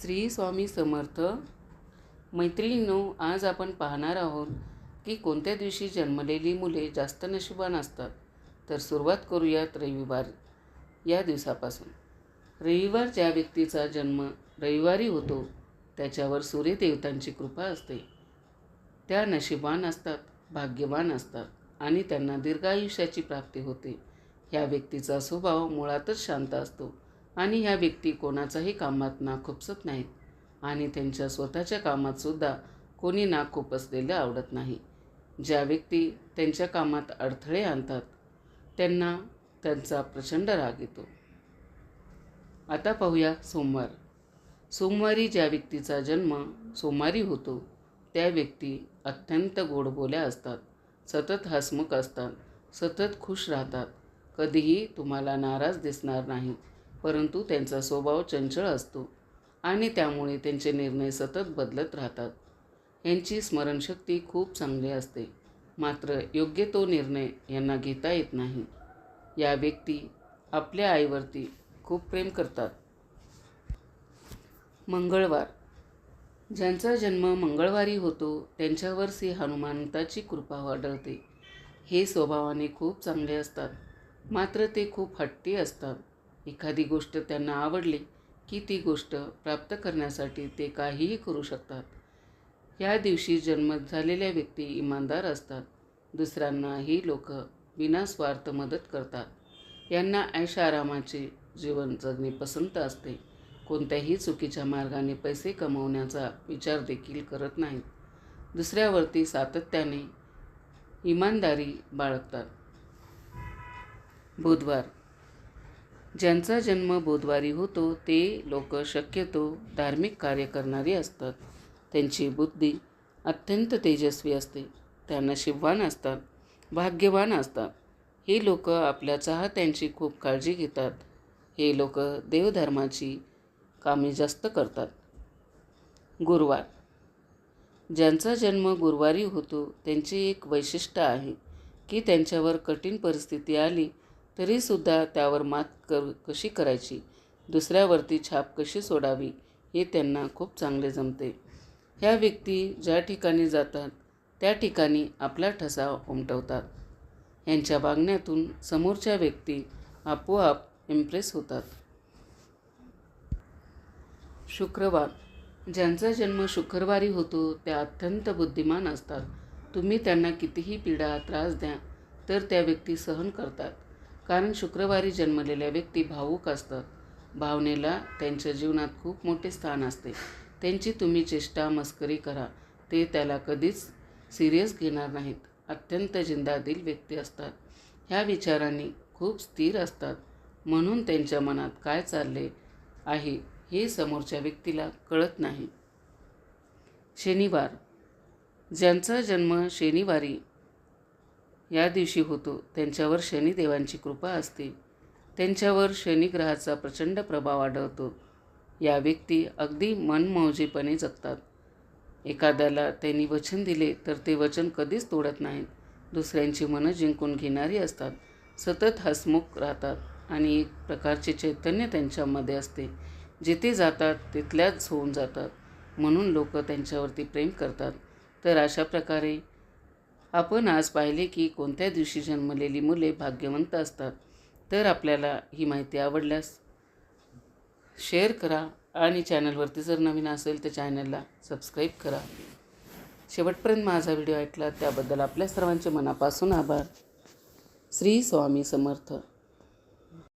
श्री स्वामी समर्थ. मैत्रिणींनो आज आपण पाहणार आहोत की कोणत्या दिवशी जन्मलेली मुले जास्त नशिबान असतात? तर सुरुवात करूयात रविवार या दिवसापासून. रविवार ज्या व्यक्तीचा जन्म रविवारी होतो त्याच्यावर सूर्यदेवतांची कृपा असते. त्या नशिबान असतात भाग्यवान असतात आणि त्यांना दीर्घायुष्याची प्राप्ती होते. ह्या व्यक्तीचा स्वभाव मुळातच शांत असतो. आणि ह्या व्यक्ती कोणाचाही कामात ना खुपसत नाहीत. आणि त्यांच्या स्वतःच्या कामातसुद्धा कोणी ना खुपसलेलं आवडत नाही. ज्या व्यक्ती त्यांच्या कामात अडथळे आणतात त्यांना त्यांचा प्रचंड राग येतो. आता पाहूया सोमवार. सोमवारी ज्या व्यक्तीचा जन्म सोमवारी होतो त्या व्यक्ती अत्यंत गोडबोल्या असतात सतत हसमुख असतात सतत खुश राहतात. कधीही तुम्हाला नाराज दिसणार नाहीत परंतु त्यांचा स्वभाव चंचल असतो आणि त्यामुळे त्यांचे निर्णय सतत बदलत राहतात. यांची स्मरणशक्ती खूप चांगली असते. मात्र योग्य तो निर्णय यांना घेता येत नाही. या व्यक्ती आपल्या आईवरती खूप प्रेम करतात. मंगळवार. ज्यांचा जन्म मंगळवारी होतो त्यांच्यावर श्री हनुमंताची कृपा आढळते. हे स्वभावाने खूप चांगले असतात. मात्र ते खूप हट्टी असतात. एखादी गोष्ट त्यांना आवडली की ती गोष्ट प्राप्त करण्यासाठी ते काहीही करू शकतात. या दिवशी जन्म झालेल्या व्यक्ती इमानदार असतात. दुसऱ्यांनाही लोक विनास्वार्थ मदत करतात. यांना ऐशारामाचे जीवन जगणे पसंत असते. कोणत्याही चुकीच्या मार्गाने पैसे कमवण्याचा विचार देखील करत नाहीत. दुसऱ्यावरती सातत्याने इमानदारी बाळगतात. बुधवार ज्यांचा जन्म बुधवारी होतो ते लोक शक्यतो धार्मिक कार्य करणारी असतात. त्यांची बुद्धी अत्यंत तेजस्वी असते. त्या नशीबवान असतात भाग्यवान असतात. हे लोक आपल्या चाहत्यांची खूप काळजी घेतात. हे लोक देवधर्माची कामे जास्त करतात. गुरुवार. ज्यांचा जन्म गुरुवारी होतो त्यांचे एक वैशिष्ट्य आहे की त्यांच्यावर कठीण परिस्थिती आली तरीसुद्धा त्यावर मात कर कशी करायची? दुसऱ्यावरती छाप कशी सोडावी? हे त्यांना खूप चांगले जमते. ह्या व्यक्ती ज्या ठिकाणी जातात त्या ठिकाणी आपला ठसा उमटवतात. यांच्या वागण्यातून समोरच्या व्यक्ती आपोआप इम्प्रेस होतात. शुक्रवार. ज्यांचा जन्म शुक्रवारी होतो त्या अत्यंत बुद्धिमान असतात. तुम्ही त्यांना कितीही पीडा त्रास द्या तर त्या व्यक्ती सहन करतात. कारण शुक्रवारी जन्मलेल्या व्यक्ती भावूक असतात. भावनेला त्यांच्या जीवनात खूप मोठे स्थान असते. त्यांची तुम्ही चेष्टा मस्करी करा. ते त्याला कधीच सिरियस घेणार नाहीत. अत्यंत जिंदादिल व्यक्ती असतात. ह्या विचारांनी खूप स्थिर असतात. म्हणून त्यांच्या मनात काय चालले आहे हे समोरच्या व्यक्तीला कळत नाही. शनिवार. ज्यांचा जन्म शनिवारी या दिवशी होतो. त्यांच्यावर शनिदेवांची कृपा असते. त्यांच्यावर शनिग्रहाचा प्रचंड प्रभाव आढळतो. या व्यक्ती अगदी मनमौजीपणे जगतात. एखाद्याला त्यांनी वचन दिले तर ते वचन कधीच तोडत नाहीत. दुसऱ्यांची मनं जिंकून घेणारी असतात. सतत हसमुख राहतात आणि एक प्रकारचे चैतन्य त्यांच्यामध्ये असते. जिथे जातात तिथल्याच होऊन जातात. म्हणून लोक त्यांच्यावरती प्रेम करतात. तर अशा प्रकारे आपण आज पाहिले की कोणत्या दिवशी जन्मलेली मुले भाग्यवंत असतात तर आपल्याला ही माहिती आवडल्यास शेअर करा आणि चॅनलवरती जर नवीन असेल तर चॅनलला सबस्क्राईब करा. शेवटपर्यंत माझा व्हिडिओ ऐकला त्याबद्दल आपल्या सर्वांचे मनापासून आभार. श्री स्वामी समर्थ.